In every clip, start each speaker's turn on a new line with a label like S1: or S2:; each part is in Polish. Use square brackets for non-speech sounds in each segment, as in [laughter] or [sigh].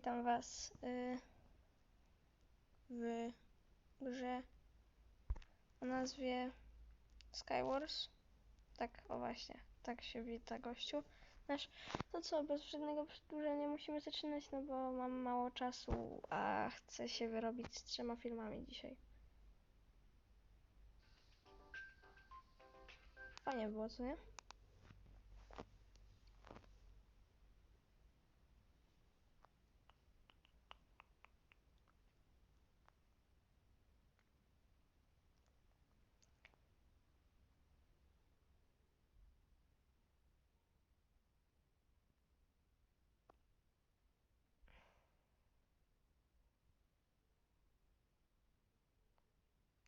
S1: witam Was y, w grze o nazwie Skywars. Tak, o właśnie, tak się wita gościu. Nasz, to co, bez żadnego przedłużenia musimy zaczynać, no bo mam mało czasu, a chcę się wyrobić z trzema filmami dzisiaj. Fajnie było, co nie?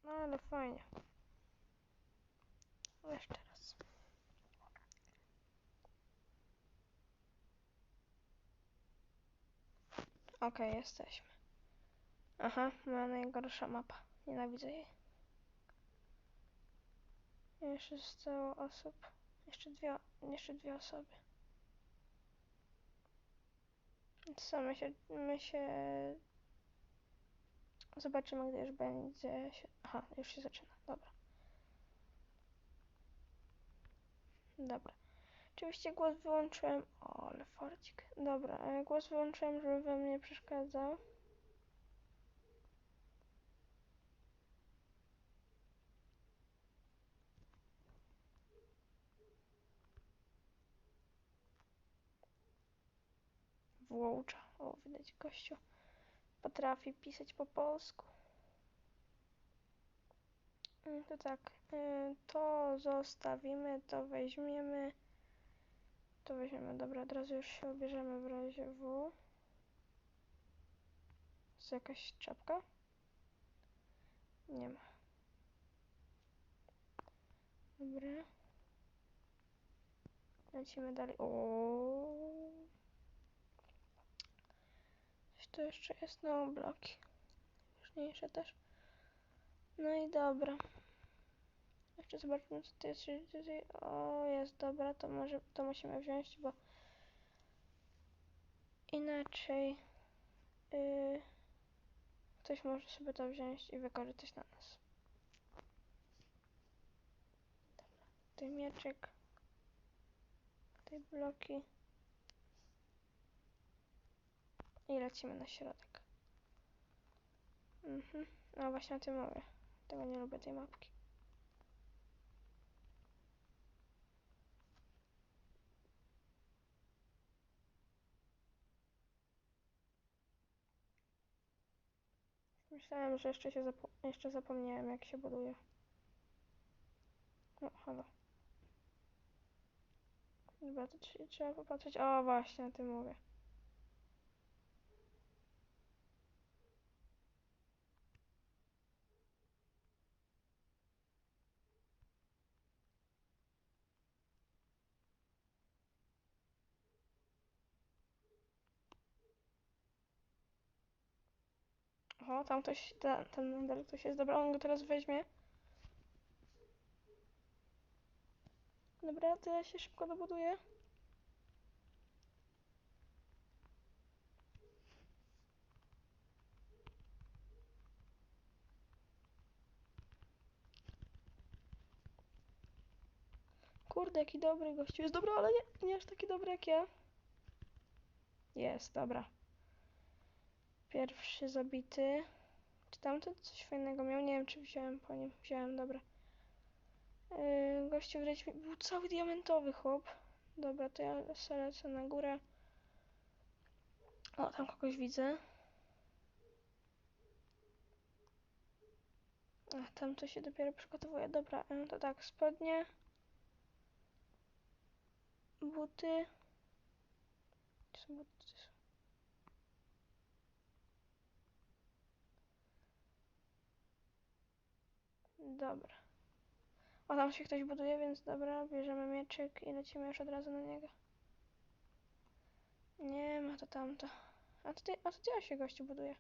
S1: No ale fajnie. Jeszcze raz. Okej, jesteśmy. Aha, moja najgorsza mapa. Nienawidzę jej. Jeszcze zostało osób. Jeszcze dwie, jeszcze dwie osoby. Co, my się, my się... Zobaczymy, gdy już będzie się... Aha, już się zaczyna. Dobra. Dobra. Oczywiście głos wyłączyłem. O, ale farcik. Dobra, e, głos wyłączyłem, żeby wam nie przeszkadzał. Włącza. O, widać gościu. Potrafi pisać po polsku. Mm, To tak, y, to zostawimy, to weźmiemy. To weźmiemy, dobra, od razu już się obierzemy w razie W. Jest jakaś czapka? Nie ma. Dobra. Lecimy dalej. O. Tu jeszcze jest? No, bloki. Ważniejsze też. No i dobra. Jeszcze zobaczymy, co to jest. O, jest dobra, to może to musimy wziąć, bo inaczej yy, ktoś może sobie to wziąć i wykorzystać na nas. Dobra, tutaj mieczyk, tutaj bloki i lecimy na środek. Mhm, no właśnie o tym mówię. Tego nie lubię, tej mapki. Myślałem, że jeszcze się zapo- jeszcze zapomniałem jak się buduje. No, halo. Dobra, to tr- trzeba popatrzeć. O, właśnie, o tym mówię. O, tam ktoś, ta, ten nadal ktoś jest. Dobra, on go teraz weźmie. Dobra, to ja się szybko dobuduję. Kurde, jaki dobry gościu jest. Dobra, ale nie, nie aż taki dobry jak ja. Jest, dobra. Pierwszy zabity. Czy tamten coś fajnego miał? Nie wiem, czy wziąłem po nim. Wziąłem, dobra. Yy, gościu wręcz mi... Był cały diamentowy chłop. Dobra, to ja lecę na górę. O, tam kogoś widzę. Ach, tam to się dopiero przygotowuje. Dobra, to tak, spodnie. Buty. Gdzie są buty? Dobra. O, tam się ktoś buduje, więc dobra, bierzemy mieczyk i lecimy już od razu na niego. Nie ma to tamto. A tutaj, a tutaj się gościu buduje.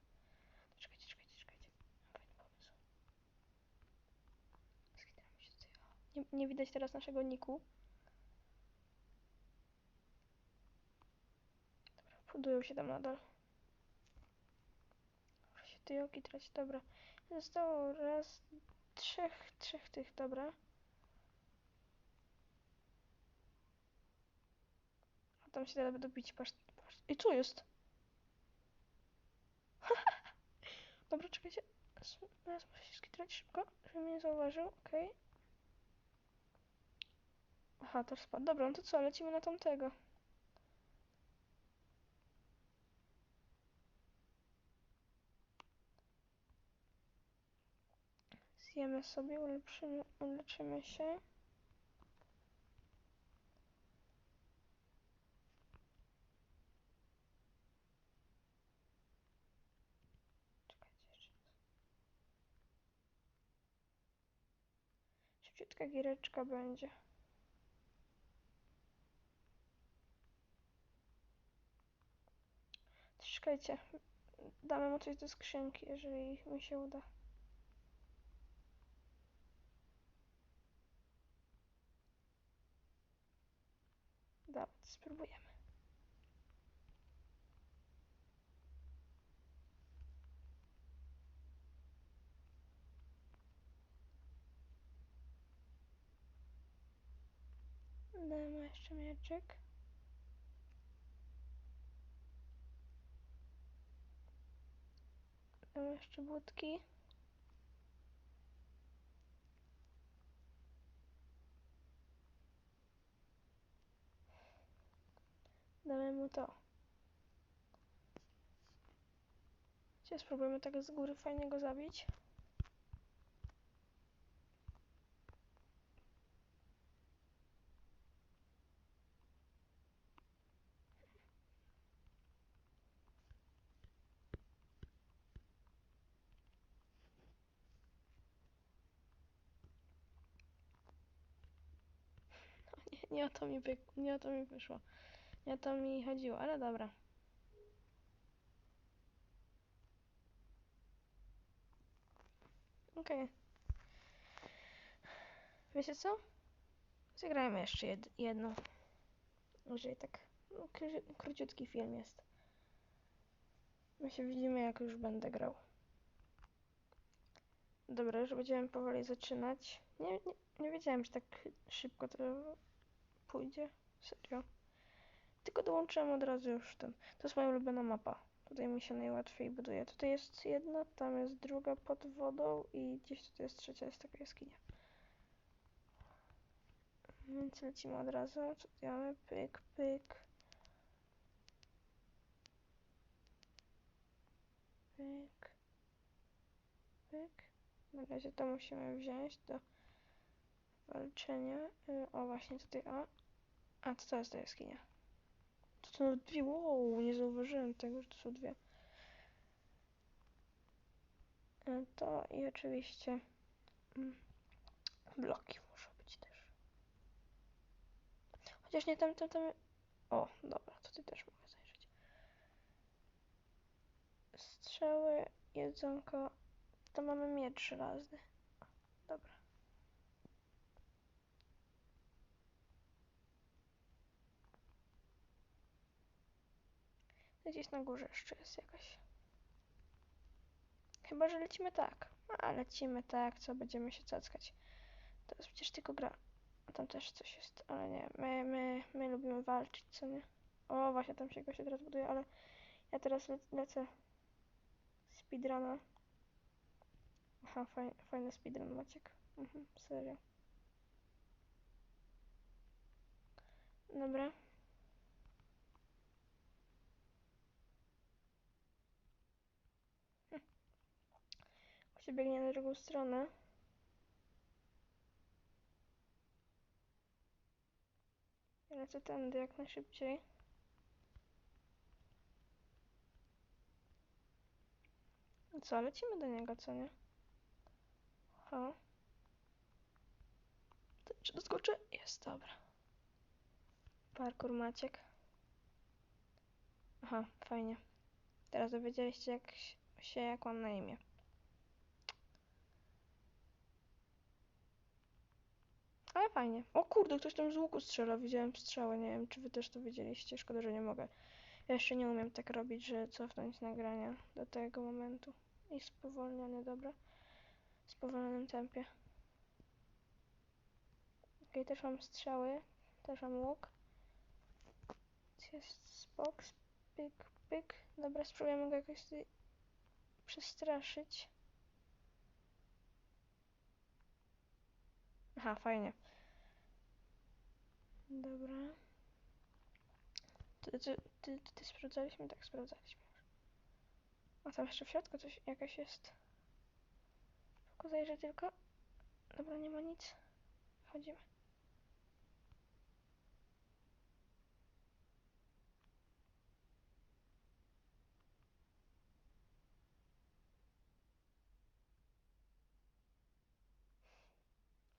S1: Czekajcie, czekajcie, czekajcie. Fajny pomysł. Skitramy się tutaj. Nie, nie widać teraz naszego niku. Dobra, budują się tam nadal. tej oki traci. Dobra. Zostało raz, trzech, trzech tych, dobra. A tam się da dobić, patrz, patrz. I co jest? [laughs] Dobra, czekajcie. Raz- Raz muszę się skitrać szybko, żeby mnie nie zauważył, okej. Aha, też spadł. Dobra, no to co, lecimy na tamtego. Zjemy sobie, ulepszymy, uleczymy się. Szybciutka giereczka będzie. Czekajcie, damy mu coś do skrzynki, jeżeli mi się uda. Dobra, spróbujemy. Damy jeszcze mieczyk. Damy jeszcze budki. Damy mu to. Dzisiaj spróbujemy tak z góry fajnie go zabić. [laughs] Nie, o to mi, nie o to mi wyszło. O to mi chodziło, ale dobra. Okej. Wiecie co? Zagrajmy jeszcze jed jedną. Jeżeli tak no, króci- króciutki film jest. My się widzimy jak już będę grał. Dobra, już będziemy powoli zaczynać. Nie, nie, nie wiedziałem, że tak szybko to pójdzie. Serio. Tylko dołączyłem od razu już ten. To jest moja ulubiona mapa. Tutaj mi się najłatwiej buduje. Tutaj jest jedna, tam jest druga pod wodą i gdzieś tutaj jest trzecia, jest taka jaskinia. Więc lecimy od razu. Co tu mamy? Pyk, pyk. Pyk. Pyk. Na razie to musimy wziąć do walczenia. Y, O, właśnie tutaj, o. A, to to jest ta jaskinia. To są dwie, wow, nie zauważyłem tego, że to są dwie. Y, To i oczywiście mm, bloki muszą być też. Chociaż nie tam, tam, tam. O, dobra, tutaj też mogę zajrzeć. Strzały, jedzonko. To mamy miecz żelazny. O, Dobra. Gdzieś na górze jeszcze jest jakaś. Chyba, że lecimy tak. A, lecimy tak, co będziemy się cackać. To jest przecież tylko gra. A tam też coś jest, ale nie. My, my, my lubimy walczyć, co nie? O, właśnie tam się goście teraz buduje, ale ja teraz le lecę speedruna. Aha, fajny, fajny speedrun Maciek. Mhm, serio. Dobra. Się biegnie na drugą stronę. Lecę tędy jak najszybciej. I Co, lecimy do niego, co nie? To- Czy doskoczę? Jest, dobra. Parkour Maciek. Aha, fajnie. Teraz dowiedzieliście jak się, jak mam na imię. Ale fajnie. O kurde, ktoś tam z łuku strzela. Widziałem strzałę. Nie wiem, czy wy też to widzieliście. Szkoda, że nie mogę. Ja jeszcze nie umiem tak robić, że cofnąć nagrania do tego momentu. i spowolniony, dobra. W spowolnionym tempie. Okej, też mam strzały, też mam łuk. Jest box, pyk, pyk. Dobra, spróbujemy go jakoś tutaj przestraszyć. Aha, fajnie. Dobra. Ty, ty, ty, ty sprawdzaliśmy? Tak, sprawdzaliśmy. A tam jeszcze w środku coś jakaś jest. Tylko zajrzę tylko. Dobra, nie ma nic. Wchodzimy.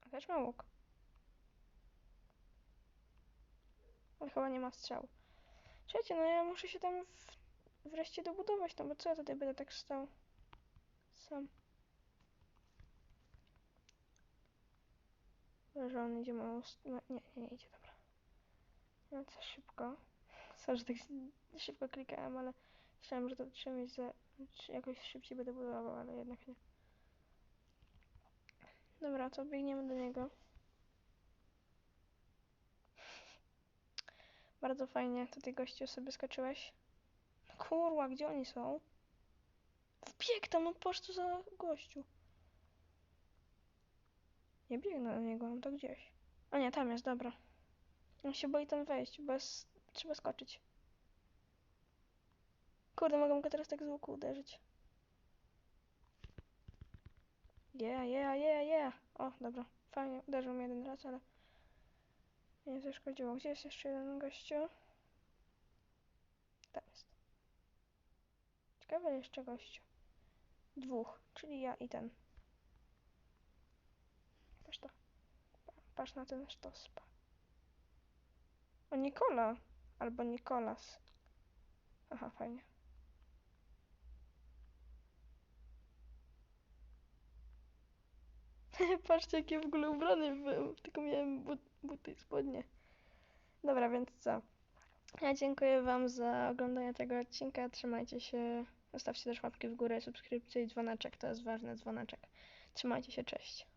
S1: A też ma łuk. Ale chyba nie ma strzału. Słuchajcie, no ja muszę się tam w, wreszcie dobudować, no bo co ja tutaj będę tak stał? Sam. Że on idzie mało... no, Nie, nie, nie idzie, dobra. No co szybko. [laughs] Sorry, że tak szybko klikałem, ale myślałem, że to trzeba mieć za... Jakoś szybciej będę budował, ale jednak nie. Dobra, to biegniemy do niego. Bardzo fajnie, tutaj gościu sobie skoczyłeś. Kurwa, gdzie oni są? Wbieg tam, no posz co za gościu. Nie biegnę do niego, on to gdzieś. A nie, tam jest, dobra. On się boi tam wejść, bo jest... trzeba skoczyć. Kurde, mogę go teraz tak z łuku uderzyć. Yeah, yeah, yeah, yeah. O, dobra. Fajnie, uderzył mnie jeden raz, ale... Nie zaszkodziło. Gdzie jest jeszcze jeden gościu? Tam jest. Ciekawe jeszcze gościu. Dwóch, czyli ja i ten. Patrz to. Pa- Patrz na ten sztos. pa. O, Nikola. Albo Nikolas. Aha, fajnie. [laughs] Patrzcie, jakie w ogóle ubrany był. Tylko miałem but, buty i spodnie. Dobra, więc co? Ja dziękuję Wam za oglądanie tego odcinka. Trzymajcie się. Zostawcie też łapki w górę, subskrypcję i dzwoneczek. To jest ważny dzwoneczek. Trzymajcie się, cześć.